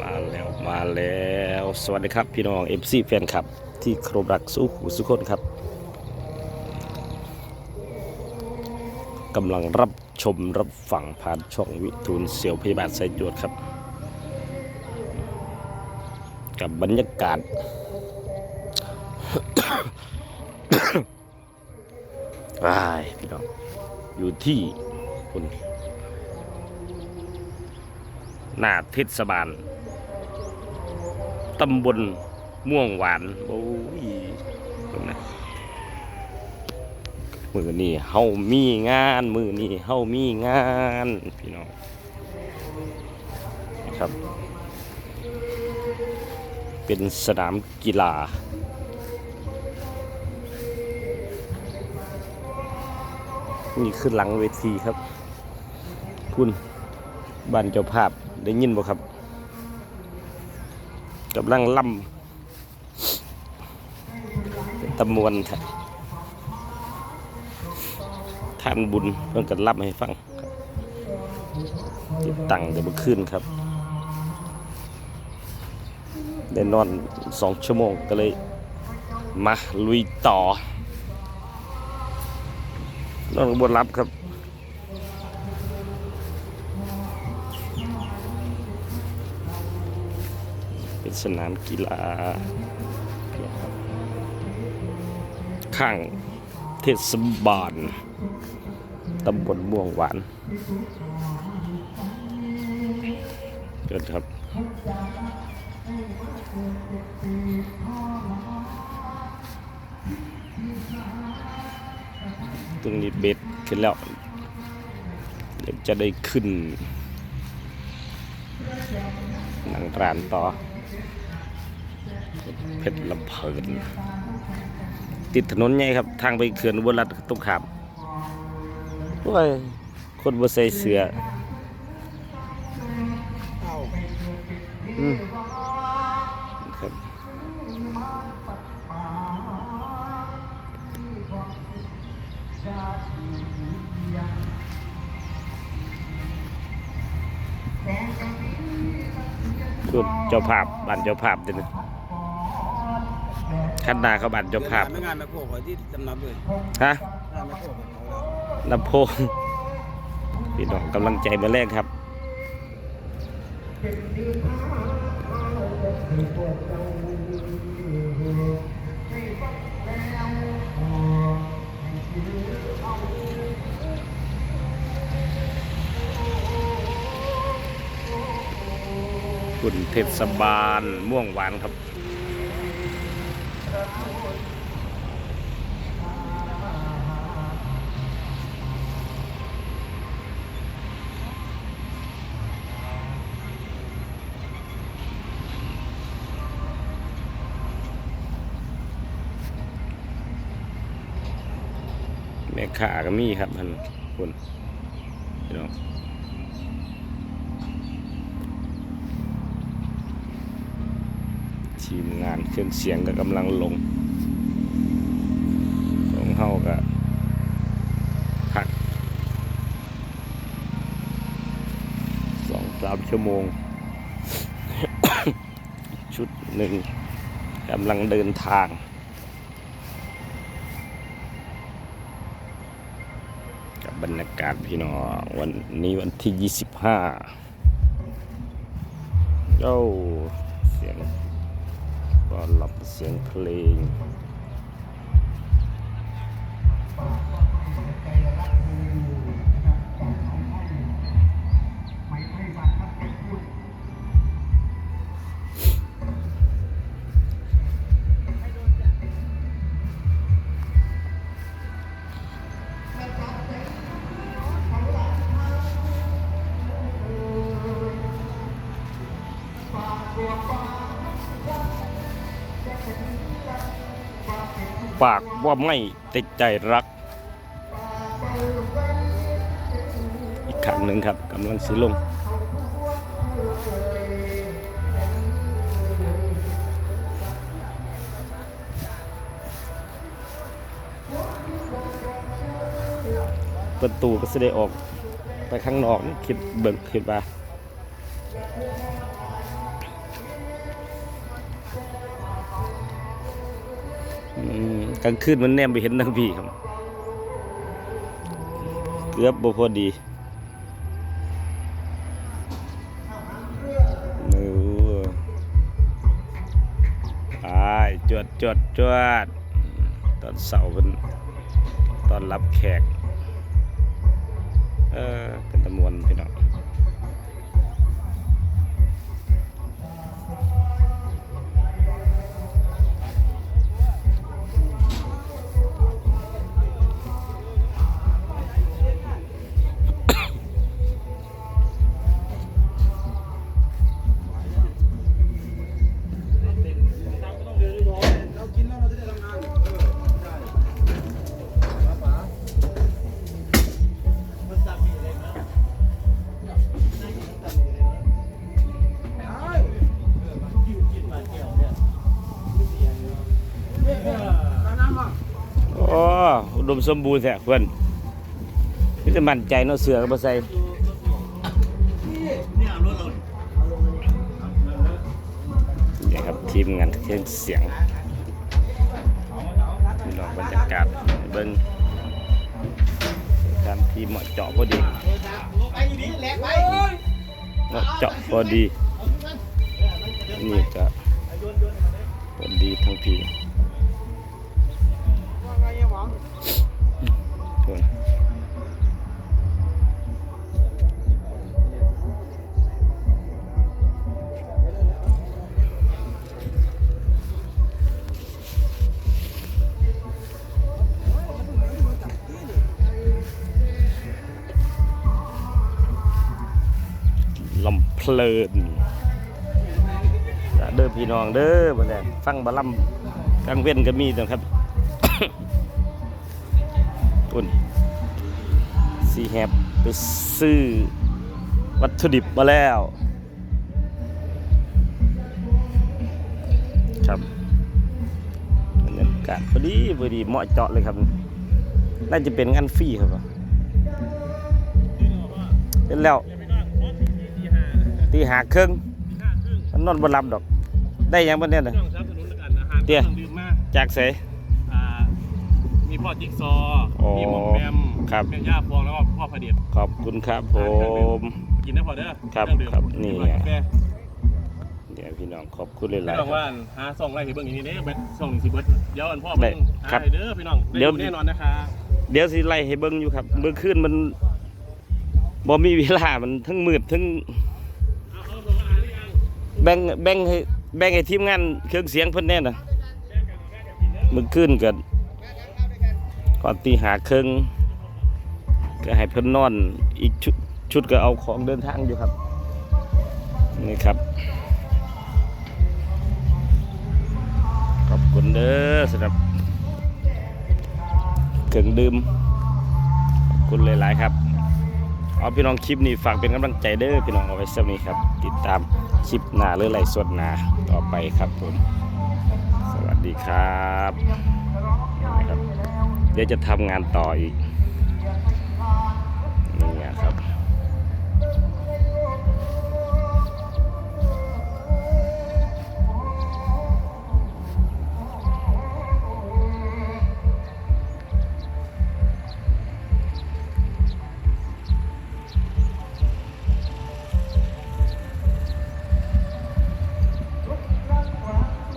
มาแล้วมาแล้ว สวัสดีครับพี่น้องเอ MC แฟนคลับ ที่ครพรักสู้หูสุกคนครับกำลังรับชมรับฟังผ่านช่องวิทูลเสียวพยาบาลสายจวดครับ กับบรรยากาศ ว้ายพี่น้อง อยู่ที่คุณหน้าเทศบาล ตำบลม่วงหวานโอ้ยตรงนั้นมือนี่เฮามีงาน มือนี่เฮามีงานพี่น้องนะครับ เป็นสนามกีฬานี่คือหลังเวทีครับ คุณบ้านเจ้าภาพได้ยินบ่ครับ กำลังล่ำเป็นตำมวนครับท่านบุญเพิ่งกันล่ำให้ฟังครับติดตั้งแต่เมื่อคืนครับ ได้นอนสองชั่วโมงก็เลยมาลุยต่อนอนบนรับครับ เป็นสนามกีฬาข้างเทศบาลตำบลม่วงหวานเกิดครับตรงนี้เบ็ดขึ้นแล้วเดี๋ยวจะได้ขึ้นหนังร้านต่อ เพชรลำเพลินติดถนนใหญ่ครับ ทางไปเขื่อนอุบลรัฐตุ้งขามโอ้ยคนบ่ใส่เสืออืมครับสุดเจ้าภาพบ้านเจ้าภาพเด้นะขันดาเขาบ้านเจ้าภาพไม่งานแมคโครขอที่จำนำเลยฮะงานแมคโครของเขาแล้วลำโพงพี่น้องกำลังใจมาแรกครับคุณเทศบาลม่วงหวานครับ แม่ขาก็มีครับท่านคุณพี่น้อง ทีมงานเครื่องเสียงก็กำลังลงของเฮาก็พักสองสามชั่วโมง ชุดหนึ่งกำลังเดินทางกับบรรยากาศพี่น้องวันนี้วันที่ 25โอ้าเสียง ก็รับเสียงเพลง ปากว่าไม่ติดใจรัก อีกครั้งหนึ่งครับกำลังสิลงประตูก็จะได้ออกไปข้างนอกคิดเบิ่งคิดว่า กลางคืนมันแนมไปเห็นทั้งพี่ครับ เกือบบ่พอดีนูไปจวดจวดจวด ตอนเสาร์เป็นตอนรับแขก เออเป็นตะมวนพี่น้อง ดมสมบูรณ์แท้เพื่อนนี่จะมั่นใจเนาะเสือก็บ่ใส่นี่ครับทีมงานเครื่องเสียงพี่น้องบรรยากาศเบิ่งการทีเหมาะเจาะพอดีเหมาะเจาะพอดีนี่ก็พอดีทั้งที ทุนลำเพลินเด้อพี่น้องเด้อบ่ได้ฟังบะลำกลางเว้นก็มีนะครับ ตุนซีแฮบไปซื้อวัตถุดิบมาแล้ว ครับบรรยากาศพอดีพอดีเหมาะเจาะเลยครับ น่าจะเป็นงานฟรีครับเล่นแล้วตีหาครึ่งมันนอนบนลำดอก ได้ยังบ้านเนี่ยนะเตี้ยจากเส มีพ่อจิ๊กซอว์อ๋อมีหมอมแมมครับ แม่ย่าฟองแล้วก็พ่อพระเดชขอบคุณครับผม กินได้พอเด้อครับเองดื่มครับนี่ กิกาแฟเดี๋ยวพี่น้องขอบคุณหพี่ลายน้องๆคว่ารับหาซองไรให้เบิ่งอย่างนี้เด้เบ็ดซองหนึ่งสิเบิดเดี๋ยวอันพ่อได้เบิ่งครับหาให้เด้อพี่น้องได้เดี๋ยวแน่นอนนะคะเดี๋ยวสิไล่ให้เบิ่งอยู่ครับเมื่อคืนมันบ่มีเวลามันทั้งมืดทั้งเอาเอาส่งอาหารหรือยังแบ่งแบ่งให้แบ่งให้ทีมงานเครื่องเสียงเพิ่นแน่น่ะเมื่อคืนก็ก่ อนตีหาเครึ่องก็ให้เพิ่นนอนอีกชุดชุดก็เอาของเดินทางอยู่ครับ นี่ครับ ขอบคุณเด้อสำหรับเครื่องดื่มขอบคุณหลายๆครับเอาพี่น้องคลิปนี้ฝากเป็นกำลังใจเด้อพี่น้องเอาไว้สักนี้ครับ ติดตามคลิปหน้าหรือไลฟ์สดหน้าต่อไปครับผม สวัสดีครับนะครับ เดี๋ยวจะทำงานต่ออีก